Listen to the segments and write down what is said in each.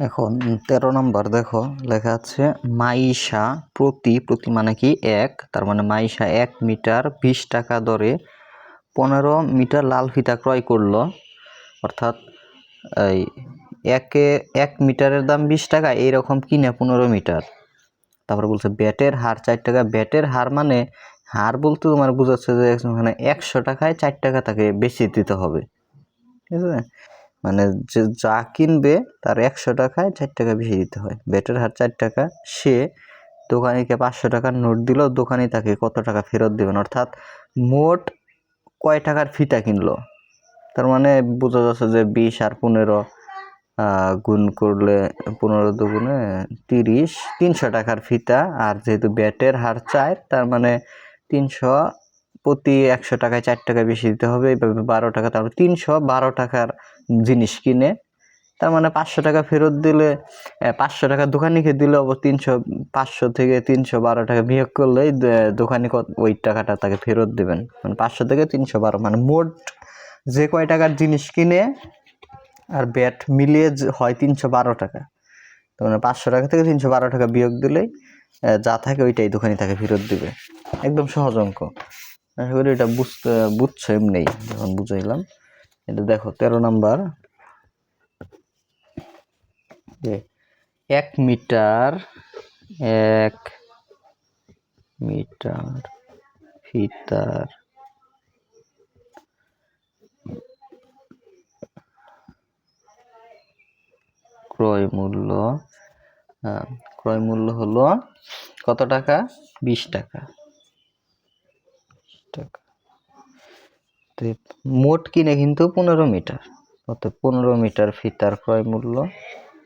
এখন তেরো নম্বর দেখো, লেখা আছে মাইশা প্রতি প্রতি মানে কি এক, তার মানে মাইশা এক মিটার বিশ টাকা দরে পনেরো মিটার লাল ফিতা ক্রয় করল। অর্থাৎ এই একে এক মিটারের দাম বিশ টাকা, এইরকম কিনে পনেরো মিটার। তারপরে বলছে ব্যাটের হার চার টাকা, ব্যাটের হার মানে হার বলতে তোমার বোঝাচ্ছে যে মানে একশো টাকায় চার টাকা তাকে বেশি দিতে হবে। ঠিক আছে? মানে যে যা কিনবে তার একশো টাকায় চার টাকা বেশি দিতে হয়। ব্যাটের হার চার টাকা, সে দোকানিকে পাঁচশো টাকার নোট দিল, দোকানি তাকে কত টাকা ফেরত দেবেন অর্থাৎ মোট কয় টাকার ফিতা কিনলো? তার মানে বোঝা যাচ্ছে যে বিশ আর পনেরো গুণ করলে পনেরো দুগুণে তিরিশ, তিনশো টাকার ফিতা আর যেহেতু ব্যাটের হার চার, তার মানে তিনশো প্রতি একশো টাকায় চার টাকা বেশি দিতে হবে এইভাবে বারো টাকা, তারপর তিনশো বারো টাকার জিনিস কিনে, তার মানে পাঁচশো টাকা ফেরত দিলে পাঁচশো টাকা দোকানিকে দিলে তিনশো, পাঁচশো থেকে তিনশো বারো টাকা বিয়োগ করলেই দোকানি ওই টাকাটা তাকে ফেরত দেবেন। মানে পাঁচশো থেকে তিনশো বারো মানে মোট যে কয় টাকার জিনিস কিনে, আর ব্যাট মিলিয়ে হয় তিনশো বারো টাকা। তো মানে পাঁচশো টাকা থেকে তিনশো বারো টাকা বিয়োগ দিলেই যা থাকে ওইটাই দোকানি তাকে ফেরত দিবে। একদম সহজ অঙ্ক। আশা করি এটা বুঝতে বুঝছ এমনি যখন বুঝাইলাম। এটা দেখো তেরো নাম্বার। এক মিটার এক মিটার ফিতার। ক্রয় মূল্য আহ, ক্রয় মূল্য হলো কত টাকা? বিশ টাকা। টাকা। মোট কিনে কিন্তু পনেরো মিটার। অর্থাৎ পনেরো মিটার ফিতার ক্রয় মূল্য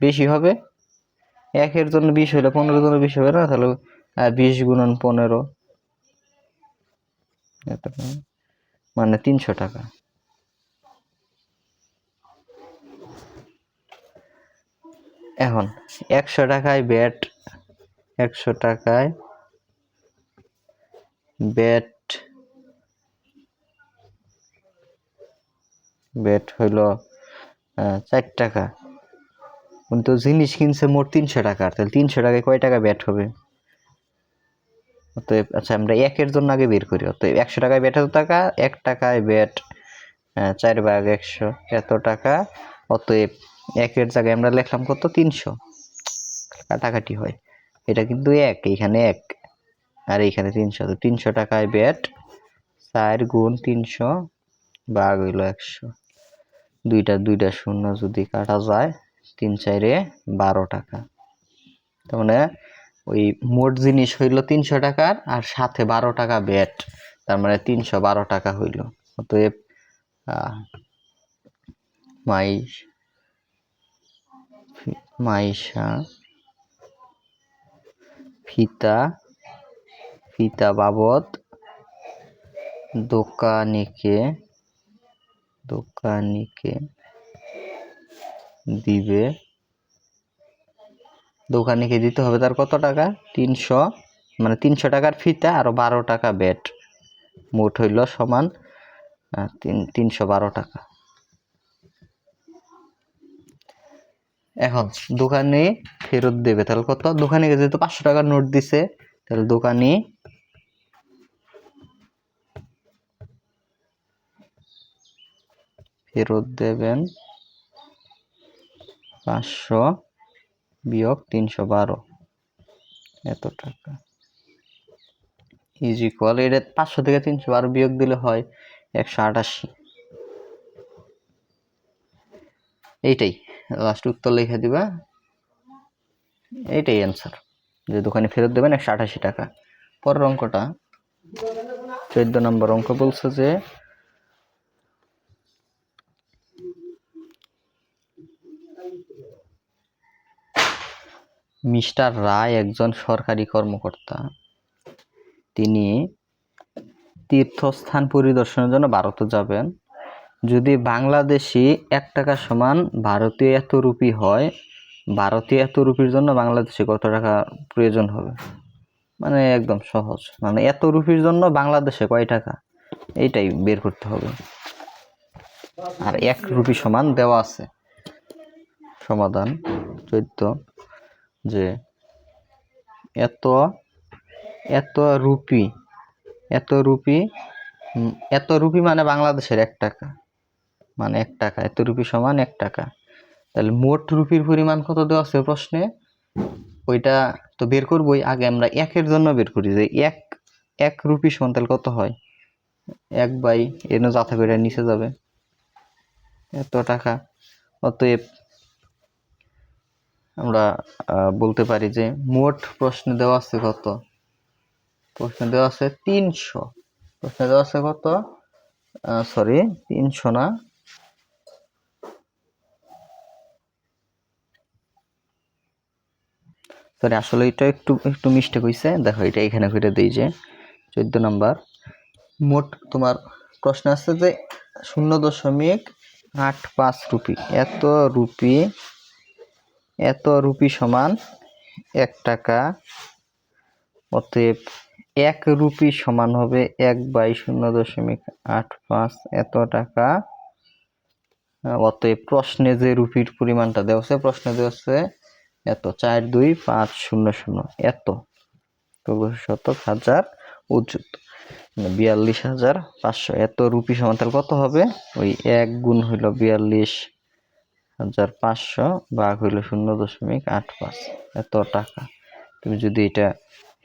বেশি হবে। একের জন্য বিশ হলে পনেরো জন্য বিশ হবে না? তাহলে বিশ গুণন পনেরো। মানে তিনশো টাকা। এখন, একশো টাকায় ব্যাট, একশো টাকায় ব্যাট ব্যাট হইল চার টাকা। কিন্তু জিনিস কিনছে মোট তিনশো টাকার তাহলে তিনশো টাকায় কয় টাকা ব্যাট হবে? অতএব আচ্ছা আমরা একের জন্য আগে বের করি। অতএব, একশো টাকায় ব্যাট এত টাকা, এক টাকায় ব্যাট চার ভাগ একশো এত টাকা। অতএব, একের জায়গায় আমরা লিখলাম কত? তিনশো। কাটাকাটি হয়। এটা কিন্তু এক, এইখানে এক, আর এইখানে তিনশো। তো তিনশো টাকায় ব্যাট চার গুণ তিনশো ভাগ হইল একশো। দুইটা দুইটা শূন্য যদি কাটা যায়, তিন চাইরে বারো টাকা। তার মানে ওই মোট জিনিস হইল তিনশো টাকার আর সাথে বারো টাকা ব্যাট। তার মানে তিনশো বারো টাকা হইল। অতএব ফি- মাইশা, ফিতা ফিতা বাবদ দোকানিকে দোকানিকে দিবে। দোকানিকে দিতে হবে তার কত টাকা? তিনশো। মানে তিনশো টাকার ফিতা আরও বারো টাকা ব্যাট। মোট হইল সমান তিন, তিনশো বারো টাকা। এখন দোকানে ফেরত দেবে। তাহলে কত? দোকানে যেহেতু পাঁচশো টাকার নোট দিছে, তাহলে দোকানি ফেরত দেবেন পাঁচশো বিয়োগ তিনশো বারো। এত টাকা। ইজ ইকুয়াল এটা পাঁচশো থেকে তিনশো বারো বিয়োগ দিলে হয় একশো আটাশি। এইটাই লাস্ট উত্তর লিখে দিবা। এইটাই অ্যান্সার যে দোকানে ফেরত দেবেন একশো আটাশি টাকা। পরের অঙ্কটা, চোদ্দ নম্বর অঙ্ক বলছে যে মিস্টার রায় একজন সরকারি কর্মকর্তা। তিনি তীর্থস্থান পরিদর্শনের জন্য ভারতে যাবেন। যদি বাংলাদেশি এক টাকা সমান ভারতীয় এত রুপি হয়, ভারতীয় এত রুপির জন্য বাংলাদেশে কত টাকা প্রয়োজন হবে? মানে একদম সহজ। মানে এত রুপির জন্য বাংলাদেশে কয় টাকা? এইটাই বের করতে হবে। আর এক রুপি সমান দেওয়া আছে। সমাধান চোদ্দ। যে এত এত রুপি এত রুপি এত রুপি মানে বাংলাদেশের এক টাকা মানে এক টাকা, এত রুপি সমান এক টাকা। তাহলে মোট রুপির পরিমাণ কত দেওয়া আছে প্রশ্নে? ওইটা তো বের করবোই, আগে আমরা একের জন্য বের করি, যে এক এক রুপি সমান তাহলে কত হয়? এক বাই, এর যাথা করে নিচে যাবে। এত টাকা, অতএব আমরা বলতে পারি যে মোট প্রশ্ন দেওয়া আছে কত? প্রশ্ন দেওয়া আছে তিনশো। প্রশ্ন দেওয়া আছে কত? সরি তিনশো না। সরি আসলে এটা একটু একটু মিস্টেক হয়েছে দেখো, এটা এখানে ফিরে দিই যে, চোদ্দ নাম্বার। মোট তোমার প্রশ্ন আছে যে শূন্য দশমিক আট পাঁচ রুপি। এত রুপি এত রুপি সমান এক টাকা, অতএব এক রুপি সমান হবে এক বাই শূন্য দশমিক আট পাঁচ, এত টাকা। অতএব প্রশ্নে যে রুপির পরিমাণটা দেওয়া আছে প্রশ্নে দেওয়া আছে এত, চার, দুই, পাঁচ, শূন্য শূন্য, এত। শতক হাজার উচ্চত বিয়াল্লিশ হাজার পাঁচশো। এত রুপি সমান তাহলে কত হবে? ওই এক গুণ হইল বিয়াল্লিশ হাজার পাঁচশো ভাগ হইল শূন্য দশমিক আট পাঁচ। এত টাকা। তুমি যদি এটা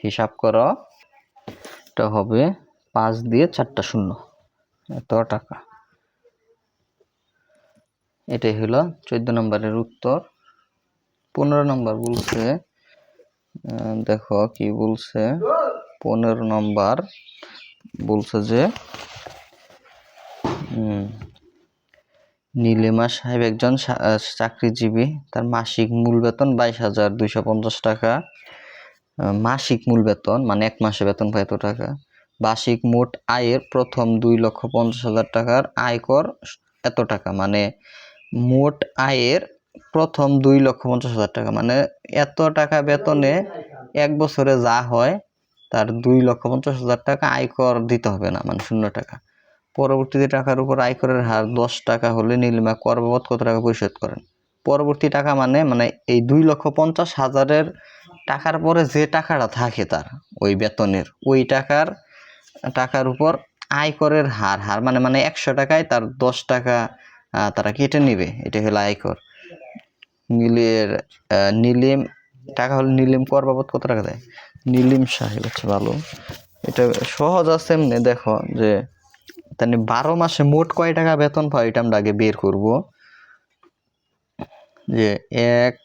হিসাব করো এটা হবে পাঁচ দিয়ে চারটা শূন্য। এত টাকা। এটাই হলো চোদ্দ নম্বরের উত্তর। পনেরো নম্বর বলছে দেখো কি বলছে। পনেরো নম্বর বলছে যে উম, নীলিমা সাহেব একজন চাকরিজীবী। তার মাসিক মূল বেতন বাইশ হাজার দুইশো পঞ্চাশ টাকা। মাসিক মূল বেতন মানে এক মাসে বেতন পায় এত টাকা। বার্ষিক মোট আয়ের প্রথম দুই লক্ষ পঞ্চাশ হাজার টাকার আয়কর এত টাকা। মানে মোট আয়ের প্রথম দুই লক্ষ পঞ্চাশ হাজার টাকা। মানে এত টাকা বেতনে এক বছরে যা হয়, তার দুই লক্ষ পঞ্চাশ হাজার টাকা আয়কর দিতে হবে না মানে শূন্য টাকা। পরবর্তীতে টাকার উপর আয়করের হার দশ টাকা হলে নীলিমা কর বাবদ কত টাকা পরিশোধ করেন? পরবর্তী টাকা মানে মানে এই দুই লক্ষ পঞ্চাশ হাজারের টাকার পরে যে টাকাটা থাকে তার, ওই বেতনের, ওই টাকার টাকার উপর আয়করের হার হার মানে মানে একশো টাকায় তার দশ টাকা তারা কেটে নেবে, এটা হলো আয়কর। নীলের নীলিম, টাকা হলো নীলিম কর বাবদ কত টাকা দেয়? নীলিম সাহেব হচ্ছে ভালো। এটা সহজ আছে এমনি, দেখো যে তাহলে বারো মাসে মোট কয় টাকা বেতন পায় এটা আমরা আগে বের করব। যে এক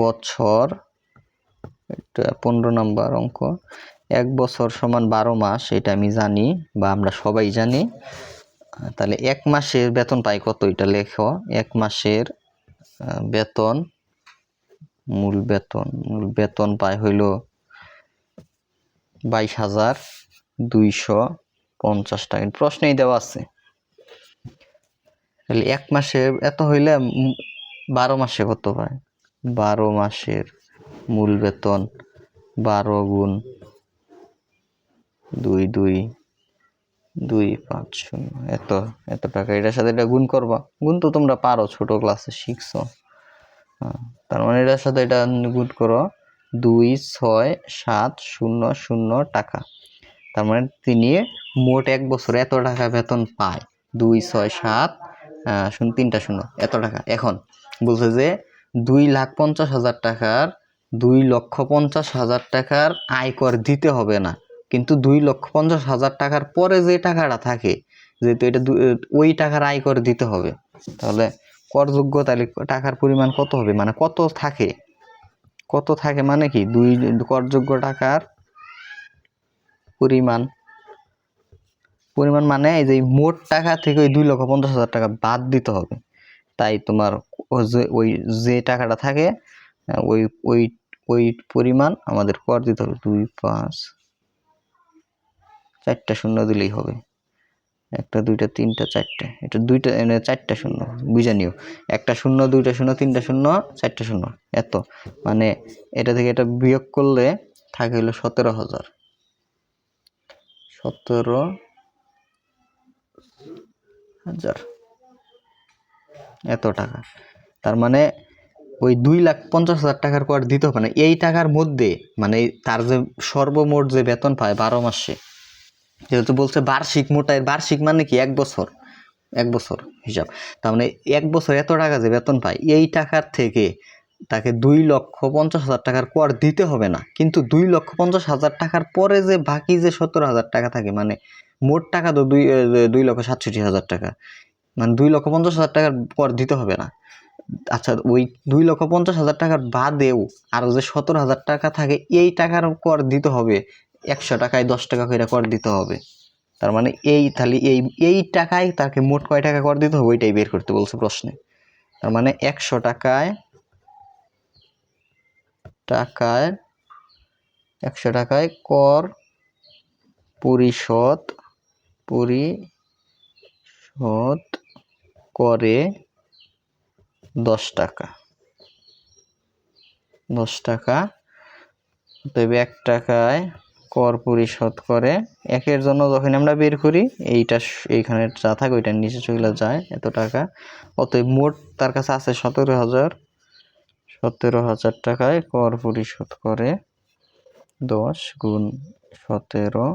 বছর, এটা পনেরো নম্বর অঙ্ক, এক বছর সমান বারো মাস, এটা আমি জানি বা আমরা সবাই জানি। তাহলে এক মাসের বেতন পাই কত এটা লেখো। এক মাসের বেতন, মূল বেতন মূল বেতন পায় হইল বাইশ হাজার দুইশো পঞ্চাশ টাকা। প্রশ্নেই দেওয়া আছে। তাহলে এক মাসে এত হইলে বারো মাসে কত পায় বারো মাসের মূল বেতন বারো গুণ দুই দুই দুই পাঁচ শূন্য। এত এত টাকা। এটার সাথে এটা গুণ করবা। গুণ তো তোমরা পারো ছোট ক্লাসে শিখছো। হ্যাঁ, তার মানে এটার সাথে এটা গুণ করো। দুই ছয় সাত শূন্য শূন্য টাকা। তার মানে তিনি মোট এক বছর এত টাকা বেতন পায়। দুই, ছয়, সাত শূন্য, তিনটা শূন্য, এত টাকা। এখন বলছে যে দুই লাখ পঞ্চাশ হাজার টাকার দুই লক্ষ পঞ্চাশ হাজার টাকার আয়কর দিতে হবে না। কিন্তু দুই লক্ষ পঞ্চাশ হাজার টাকার পরে যে টাকাটা থাকে, যেহেতু এটা ওই টাকার আয়কর দিতে হবে, তাহলে করযোগ্য তাহলে টাকার পরিমাণ কত হবে? মানে কত থাকে? কত থাকে মানে কি? দুই, করযোগ্য টাকার পরিমাণ। পরিমাণ মানে এই যে মোট টাকা থেকে ওই দুই লক্ষ পঞ্চাশ হাজার টাকা বাদ দিতে হবে। তাই তোমার ওই যে টাকাটা থাকে ওই ওই ওই পরিমাণ আমাদের কর দিতে হবে। দুই, পাঁচ, চারটা শূন্য দিলেই হবে। একটা, দুইটা, তিনটা, চারটে। এটা দুইটা এনে চারটা শূন্য, বুঝে নিও। একটা শূন্য, দুইটা শূন্য, তিনটা শূন্য, চারটা শূন্য। এত। মানে এটা থেকে এটা বিয়োগ করলে থাকে হলো সতেরো হাজার। সতেরো হাজার। এত টাকা। তার মানে ওই দুই লাখ পঞ্চাশ হাজার টাকার কর দিতে হবে না। এই টাকার মধ্যে মানে তার যে সর্বমোট যে বেতন পায় বারো মাসে, যেহেতু বলছে বার্ষিক মোটায় বার্ষিক মানে কি? এক বছর। এক বছর হিসাব। তার মানে এক বছর এত টাকা যে বেতন পায়। এই টাকার থেকে তাকে দুই লক্ষ পঞ্চাশ হাজার টাকার কর দিতে হবে না। কিন্তু দুই লক্ষ পঞ্চাশ হাজার টাকার পরে যে বাকি যে সত্তর হাজার টাকা থাকে মানে মোট টাকা তো দুই দুই লক্ষ সাতষট্টি হাজার টাকা। মানে দুই লক্ষ পঞ্চাশ হাজার টাকার কর দিতে হবে না। আচ্ছা ওই দুই লক্ষ পঞ্চাশ হাজার টাকার বাদেও আরও যে সতেরো হাজার টাকা থাকে, এই টাকার কর দিতে হবে, একশো টাকায় দশ টাকা করে কর দিতে হবে। তার মানে এই তাহলে এই এই টাকায় তাকে মোট কয় টাকা কর দিতে হবে, ওইটাই বের করতে বলছে প্রশ্নে। তার মানে একশো টাকায় টাকায়, একশো টাকায় কর পরিশোধ পরিশোধ করে দশ টাকা। দশ টাকা তবে এক টাকায় কর পরিশোধ করে, একের জন্য যখন আমরা বের করি, এইটা এইখানে যা থাকে ওইটার নিচে চলে যায় এত টাকা। অতএব মোট তার কাছে আছে সতেরো হাজার সতেরো হাজার টাকায় কর পরিশোধ করে দশ গুণ সতেরো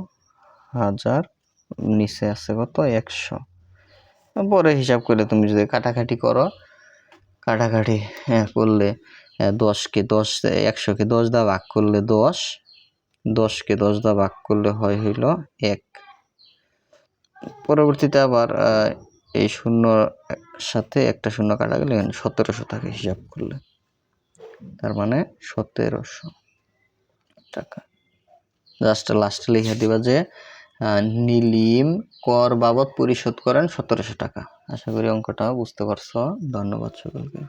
হাজার নিচে আছে কত? একশো। পরে হিসাব করে তুমি যদি কাটাকাটি করো কাটাকাটি হ্যাঁ করলে হ্যাঁ, দশকে দশ একশোকে দশ দা ভাগ করলে দশ দশকে দশ দা ভাগ করলে হয় হইল এক। পরবর্তীতে আবার এই শূন্য সাথে একটা শূন্য কাটা গেলে সতেরোশো থাকে হিসাব করলে। তার মানে সতেরোশো টাকা। জাস্ট লাস্টে লিখে দিবা যে নীলিম কর বাবদ পরিশোধ করেন সতেরোশো টাকা। আশা করি অঙ্কটা বুঝতে পারছ। ধন্যবাদ সকলকে।